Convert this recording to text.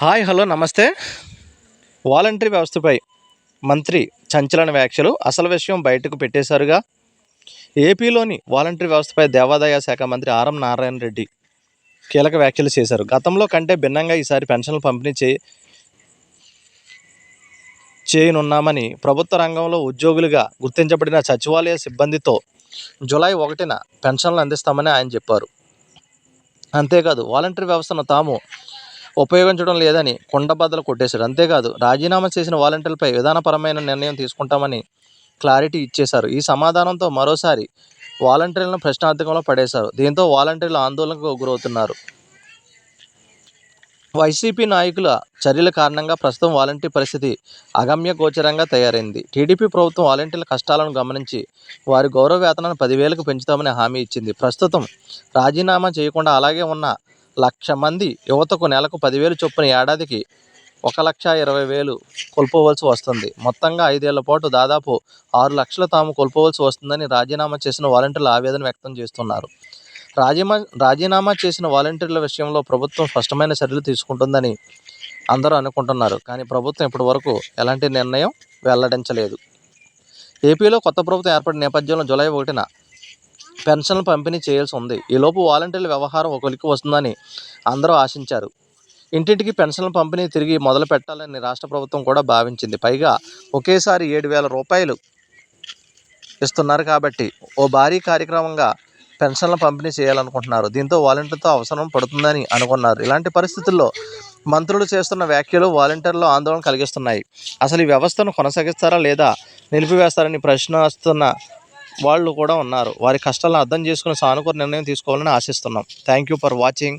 Hi hello నమస్తే. Voluntary వ్యవస్థపై మంత్రి సంచలన వ్యాఖ్యలు. అసలు విషయం బయటకు పెట్టేశారుగా ఏపీలోని వాలంటరీ వ్యవస్థపై దేవాదాయ శాఖ మంత్రి ఆర్ఎం నారాయణ రెడ్డి కీలక వ్యాఖ్యలు చేశారు. గతంలో కంటే భిన్నంగా ఈసారి పెన్షన్లు పంపిణీ చే చేయనున్నామని ప్రభుత్వ రంగంలో ఉద్యోగులుగా గుర్తించబడిన సచివాలయ సిబ్బందితో జూలై ఒకటిన పెన్షన్లు అందిస్తామని ఆయన చెప్పారు. అంతేకాదు వాలంటరీ వ్యవస్థను తాము ఉపయోగించడం లేదని కుండబద్దలు కొట్టేశారు. అంతేకాదు రాజీనామా చేసిన వాలంటీర్లపై విధానపరమైన నిర్ణయం తీసుకుంటామని క్లారిటీ ఇచ్చేశారు. ఈ సమాధానంతో మరోసారి వాలంటీర్లను ప్రశ్నార్థకంలో పడేశారు. దీంతో వాలంటీర్లు ఆందోళనకు గురవుతున్నారు. వైసీపీ నాయకుల చర్యల కారణంగా ప్రస్తుతం వాలంటీర్ పరిస్థితి అగమ్య గోచరంగా తయారైంది. టీడీపీ ప్రభుత్వం వాలంటీర్ల కష్టాలను గమనించి వారి గౌరవ వేతనాన్ని పదివేలకు పెంచుతామని హామీ ఇచ్చింది. ప్రస్తుతం రాజీనామా చేయకుండా అలాగే ఉన్న లక్ష మంది యువతకు నెలకు పదివేలు చొప్పున ఏడాదికి ఒక లక్ష ఇరవై వేలు కోల్పోవలసి వస్తుంది. మొత్తంగా ఐదేళ్ళ పాటు దాదాపు ఆరు లక్షలు తాము కోల్పోవలసి వస్తుందని రాజీనామా చేసిన వాలంటీర్లు ఆవేదన వ్యక్తం చేస్తున్నారు. రాజీమా రాజీనామా చేసిన వాలంటీర్ల విషయంలో ప్రభుత్వం స్పష్టమైన చర్యలు తీసుకుంటుందని అందరూ అనుకుంటున్నారు. కానీ ప్రభుత్వం ఇప్పటి వరకు ఎలాంటి నిర్ణయం వెల్లడించలేదు. ఏపీలో కొత్త ప్రభుత్వం ఏర్పడిన నేపథ్యంలో జూలై ఒకటిన పెన్షన్లు పంపిణీ చేయాల్సి ఉంది. ఈలోపు వాలంటీర్ల వ్యవహారం ఒకరికి వస్తుందని అందరూ ఆశించారు. ఇంటింటికి పెన్షన్ల పంపిణీ తిరిగి మొదలు పెట్టాలని రాష్ట్ర ప్రభుత్వం కూడా భావించింది. పైగా ఒకేసారి ఏడు వేల రూపాయలు ఇస్తున్నారు కాబట్టి ఓ భారీ కార్యక్రమంగా పెన్షన్ల పంపిణీ చేయాలనుకుంటున్నారు. దీంతో వాలంటీర్తో అవసరం పడుతుందని అనుకున్నారు. ఇలాంటి పరిస్థితుల్లో మంత్రులు చేస్తున్న వ్యాఖ్యలు వాలంటీర్లు ఆందోళన కలిగిస్తున్నాయి. అసలు ఈ వ్యవస్థను కొనసాగిస్తారా లేదా నిలిపివేస్తారని ప్రశ్న వస్తున్న వాళ్ళు కూడా ఉన్నారు. వారి కష్టాలను అర్థం చేసుకుని సానుకూల నిర్ణయం తీసుకోవాలని ఆశిస్తున్నాం. Thank you for watching